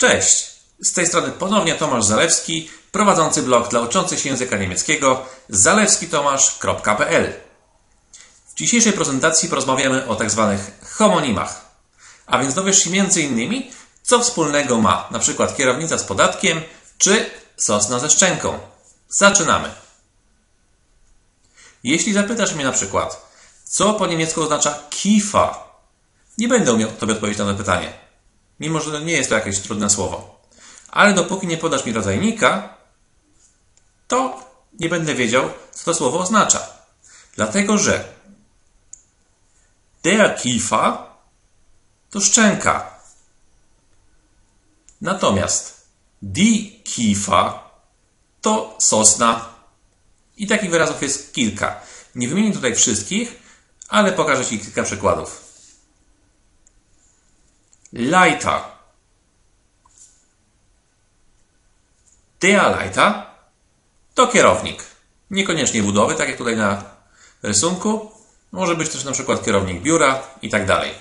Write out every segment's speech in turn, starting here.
Cześć! Z tej strony ponownie Tomasz Zalewski, prowadzący blog dla uczących się języka niemieckiego zalewskitomasz.pl. W dzisiejszej prezentacji porozmawiamy o tak zwanych homonimach. A więc dowiesz się m.in. co wspólnego ma przykład kierownica z podatkiem czy sosna ze szczęką. Zaczynamy! Jeśli zapytasz mnie na przykład, co po niemiecku oznacza kifa, nie będę umiał Tobie odpowiedzieć na to pytanie mimo że nie jest to jakieś trudne słowo. Ale dopóki nie podasz mi rodzajnika, to nie będę wiedział, co to słowo oznacza. Dlatego, że der Kiefer to szczęka. Natomiast die Kiefer to sosna. I takich wyrazów jest kilka. Nie wymienię tutaj wszystkich, ale pokażę Ci kilka przykładów. Leiter. Der Leiter to kierownik. Niekoniecznie budowy, tak jak tutaj na rysunku. Może być też na przykład kierownik biura i tak dalej.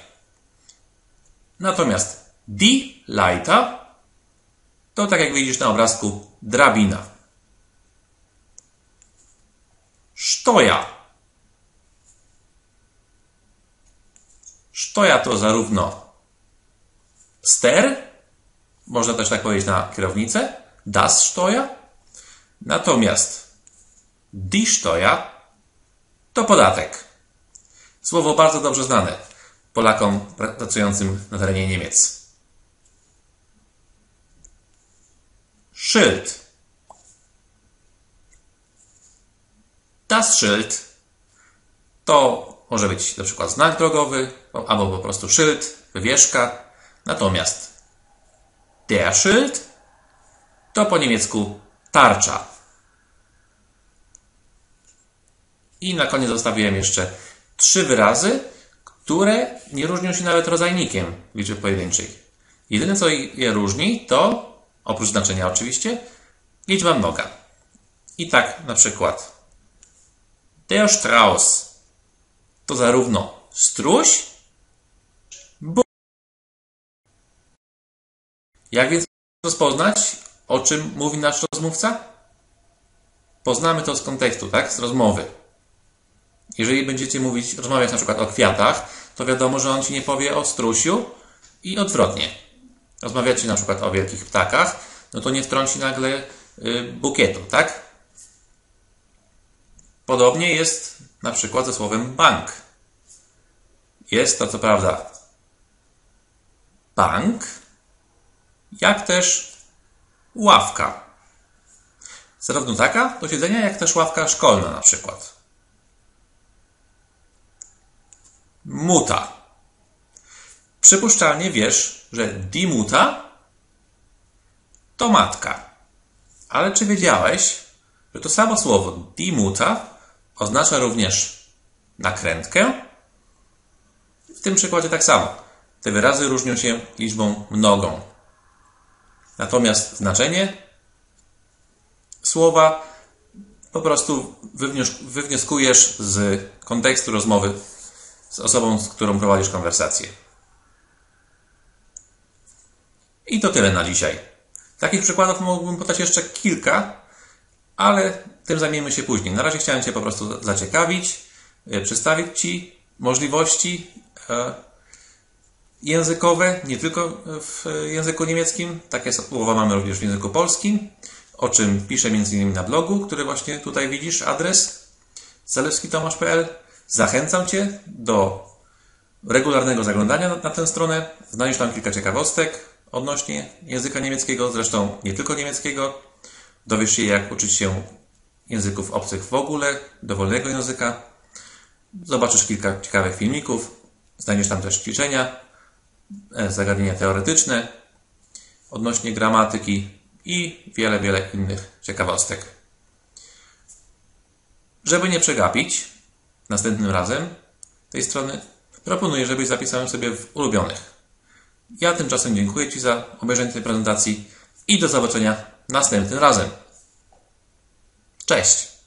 Natomiast die Leiter to tak jak widzisz na obrazku drabina. Steuer. Steuer to zarówno ster, można też tak powiedzieć na kierownicę, das Steuer. Natomiast die Steuer to podatek. Słowo bardzo dobrze znane Polakom pracującym na terenie Niemiec. Schild. Das Schild to może być na przykład znak drogowy albo po prostu szyld, wywieszka, Natomiast der Schild to po niemiecku tarcza. I na koniec zostawiłem jeszcze trzy wyrazy, które nie różnią się nawet rodzajnikiem liczby pojedynczej. Jedyne, co je różni, to, oprócz znaczenia oczywiście, liczba mnoga. I tak na przykład der Strauss to zarówno struś, Jak więc rozpoznać, o czym mówi nasz rozmówca? Poznamy to z kontekstu, tak? Z rozmowy. Jeżeli będziecie mówić, rozmawiać na przykład o kwiatach, to wiadomo, że on ci nie powie o strusiu i odwrotnie. Rozmawiacie na przykład o wielkich ptakach, no to nie wtrąci nagle y, bukietu, tak? Podobnie jest na przykład ze słowem bank. Jest to co prawda bank, jak też ławka. Zarówno taka do siedzenia, jak też ławka szkolna na przykład. Muta. Przypuszczalnie wiesz, że dimuta to matka. Ale czy wiedziałeś, że to samo słowo dimuta oznacza również nakrętkę? W tym przykładzie tak samo. Te wyrazy różnią się liczbą mnogą. Natomiast znaczenie słowa po prostu wywnioskujesz z kontekstu rozmowy z osobą, z którą prowadzisz konwersację. I to tyle na dzisiaj. Takich przykładów mógłbym podać jeszcze kilka, ale tym zajmiemy się później. Na razie chciałem Cię po prostu zaciekawić, e, przedstawić Ci możliwości e, językowe, nie tylko w języku niemieckim, takie słowa mamy również w języku polskim, o czym piszę m.in. na blogu, który właśnie tutaj widzisz, adres zalewskitomasz.pl. Zachęcam Cię do regularnego zaglądania na, na tę stronę. Znajdziesz tam kilka ciekawostek odnośnie języka niemieckiego, zresztą nie tylko niemieckiego. Dowiesz się, jak uczyć się języków obcych w ogóle, dowolnego języka. Zobaczysz kilka ciekawych filmików. Znajdziesz tam też ćwiczenia zagadnienia teoretyczne odnośnie gramatyki i wiele, wiele innych ciekawostek. Żeby nie przegapić następnym razem tej strony, proponuję, żebyś zapisał sobie w ulubionych. Ja tymczasem dziękuję Ci za obejrzenie tej prezentacji i do zobaczenia następnym razem. Cześć!